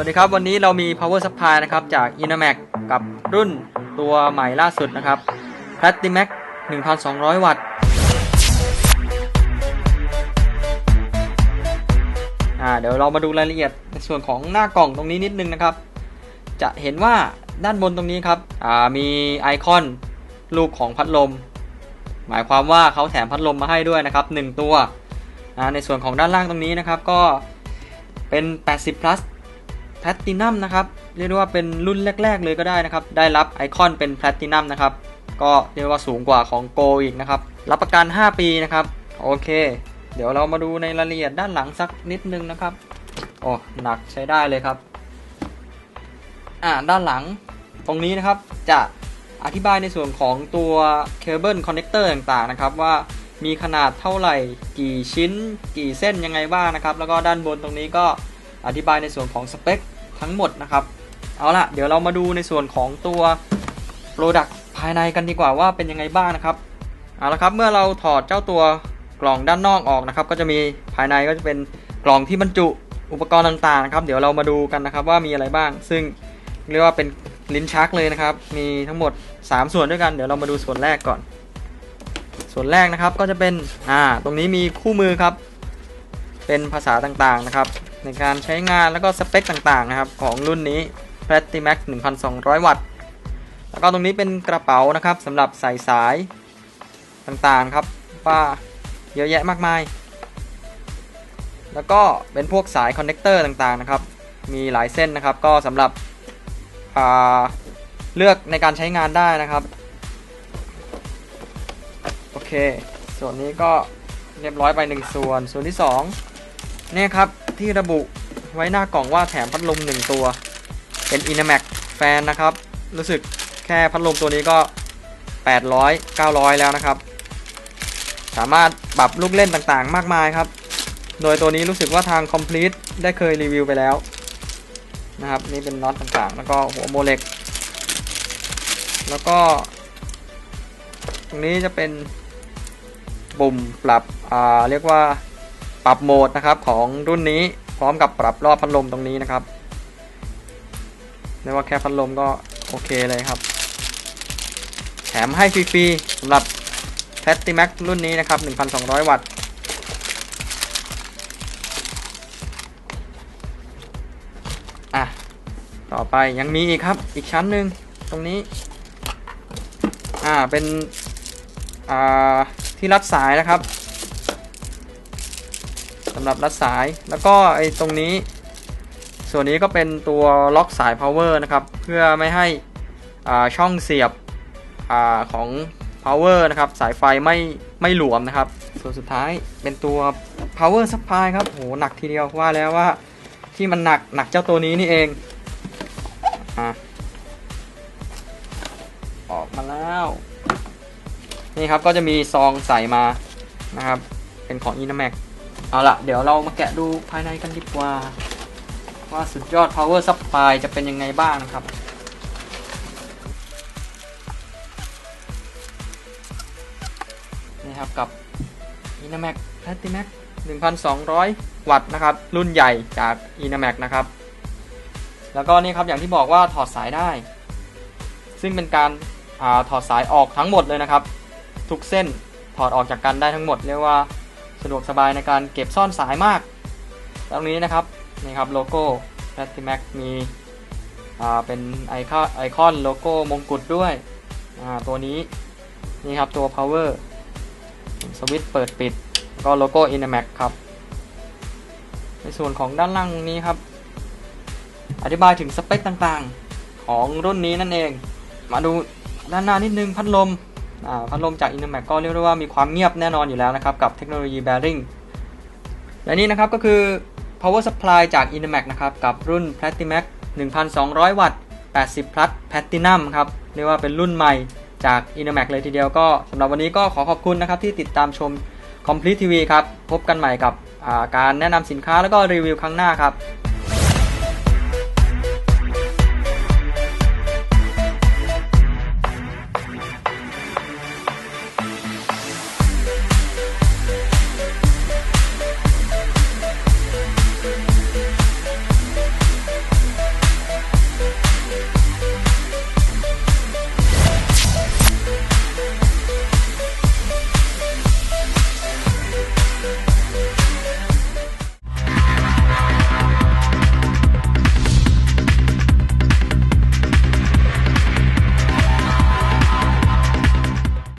วัสดีครับวันนี้เรามี power supply นะครับจาก Inamac กับรุ่นตัวใหม่ล่าสุดนะครับ Platimax 1,200 วัตต์อ่าเดี๋ยวเรามาดูรายละเอียดในส่วนของหน้ากล่องตรงนี้นิดนึงนะครับ จะเห็นว่าด้านบนตรงนี้ครับอ่ามีไอคอนรูปของพัดลม หมายความว่าเขาแถมพัดลมมาให้ด้วยนะครับ 1 ตัวอ่าในส่วนของด้านล่างตรงนี้นะครับก็เป็น 80 plus แพลตินัมนะครับเรียกได้ว่าเป็นรุ่นแรก ๆ เลยก็ได้นะครับ ได้รับไอคอนเป็นแพลตินัมนะครับ ก็เรียกว่าสูงกว่าของโกอีกนะครับ รับประกัน 5 ปีนะครับ โอเค เดี๋ยวเรามาดูในรายละเอียดด้านหลังสักนิดนึงนะครับโอ้หนักใช้ได้เลยครับ อ่าด้านหลังตรงนี้นะครับจะอธิบายในส่วนของตัวเคเบิลคอนเนคเตอร์ต่างๆนะครับว่ามีขนาดเท่าไหร่กี่ชิ้น กี่เส้นยังไงบ้างนะครับ แล้วก็ด้านบนตรงนี้ก็อธิบายในส่วนของสเปค ทั้งหมดนะครับ เอาละเดี๋ยวเรามาดูในส่วนของตัว Product ภายในกันดีกว่าว่าเป็นยังไงบ้างนะครับเอาละครับเมื่อเราถอดเจ้าตัวกล่องด้านนอกออกนะครับ ก็จะมีภายในก็จะเป็นกล่องที่บรรจุอุปกรณ์ต่างๆนะครับ เดี๋ยวเรามาดูกันนะครับว่ามีอะไรบ้าง ซึ่งเรียกว่าเป็นลิ้นชักเลยนะครับ มีทั้งหมด 3 ส่วนด้วยกัน เดี๋ยวเรามาดูส่วนแรกก่อน ส่วนแรกนะครับก็จะเป็นอ่าตรงนี้มีคู่มือครับ เป็นภาษาต่างๆนะครับ ในการใช้งานแล้วก็สเปคต่างๆนะครับของรุ่นนี้ Platimax 1,200 วัตต์ แล้วก็ตรงนี้เป็นกระเป๋านะครับสำหรับใส่สายต่างๆครับว่าเยอะแยะมากมาย แล้วก็เป็นพวกสายคอนเนคเตอร์ต่างๆนะครับ มีหลายเส้นนะครับก็สำหรับเลือกในการใช้งานได้นะครับ โอเค ส่วนนี้ก็เรียบร้อยไปหนึ่งส่วน ส่วนที่ 2 เนี่ยครับ ที่ระบุไว้หน้ากล่องว่าแถมพัดลม 1 ตัว เป็น Inamac แฟนนะครับ รู้สึกแค่พัดลมตัวนี้ก็ 800 900 แล้วนะครับ สามารถปรับลูกเล่นต่างๆ มากมายครับ โดยตัวนี้รู้สึกว่าทาง Complete ได้เคยรีวิวไปแล้วนะครับ นี่เป็นน็อตต่างๆ แล้วก็หัวโมเล็ก แล้วก็ ตรงนี้จะเป็นปุ่มปรับ อ่า เรียกว่า ปรับโหมดนะครับของรุ่นนี้พร้อมกับปรับรอบพัดลมตรงนี้นะครับเรียกว่าแค่พัดลมก็โอเคเลยครับ แถมให้ฟรีๆสำหรับ p a t i m a x รุ่นนี้นะครับ 1,200 วัตต์อะ ต่อไปยังมีอีกครับ อีกชั้นหนึ่งตรงนี้ อ่า เป็น อ่า ที่รัดสายนะครับ สำหรับรัดสายแล้วก็ไอ้ตรงนี้ ส่วนนี้ก็เป็นตัวล็อกสาย power นะครับ เพื่อไม่ให้ช่องเสียบอของ power นะครับ สายไฟไม่ไม่หลวมนะครับ ส่วนสุดท้ายเป็นตัว power supply ครับโหหนักทีเดียวว่าแล้วว่าที่มันหนักหนักเจ้าตัวนี้นี่เองออกมาแล้ว นี่ครับก็จะมีซองใส่มานะครับ เป็นของ Inamac เอาละเดี๋ยวเรามาแกะดูภายในกันดีกว่า ว่าสุดยอด power supply จะเป็นยังไงบ้างนะครับนี่ครับกับ Inamac Platimax 1,200 วัตต์นะครับ รุ่นใหญ่จาก Inamac นะครับ แล้วก็นี่ครับอย่างที่บอกว่าถอดสายได้ ซึ่งเป็นการอาถอดสายออกทั้งหมดเลยนะครับ ทุกเส้นถอดออกจากกันได้ทั้งหมดเรียกว่า สะดวกสบายในการเก็บซ่อนสายมาก ตรงนี้นะครับนี่ครับโลโก้ Platimax มีอ่าเป็นไอคอนไอคอนโลโก้มงกุฎด้วยอ่าตัวนี้นี่ครับตัว power สวิตช์เปิดปิด ก็โลโก้ Inamac ครับ ในส่วนของด้านล่างนี้ครับ อธิบายถึงสเปคต่างๆ ของรุ่นนี้นั่นเอง มาดูด้านหน้านิดนึงพัดลม พัดลมจาก Inamac ก็เรียกได้ว่ามีความเงียบแน่นอนอยู่แล้วนะครับ กับเทคโนโลยี Bearing และนี่นะครับก็คือ Power Supply จาก Inamac นะครับ กับรุ่น Platimax 1,200 วัตต์ 80 plus Platinum ครับ เรียกว่าเป็นรุ่นใหม่จาก Inamac เลยทีเดียวก็สำหรับวันนี้ก็ขอขอบคุณนะครับที่ติดตามชม Complete TV ครับ พบกันใหม่กับการแนะนำสินค้าแล้วก็รีวิวครั้งหน้าครับ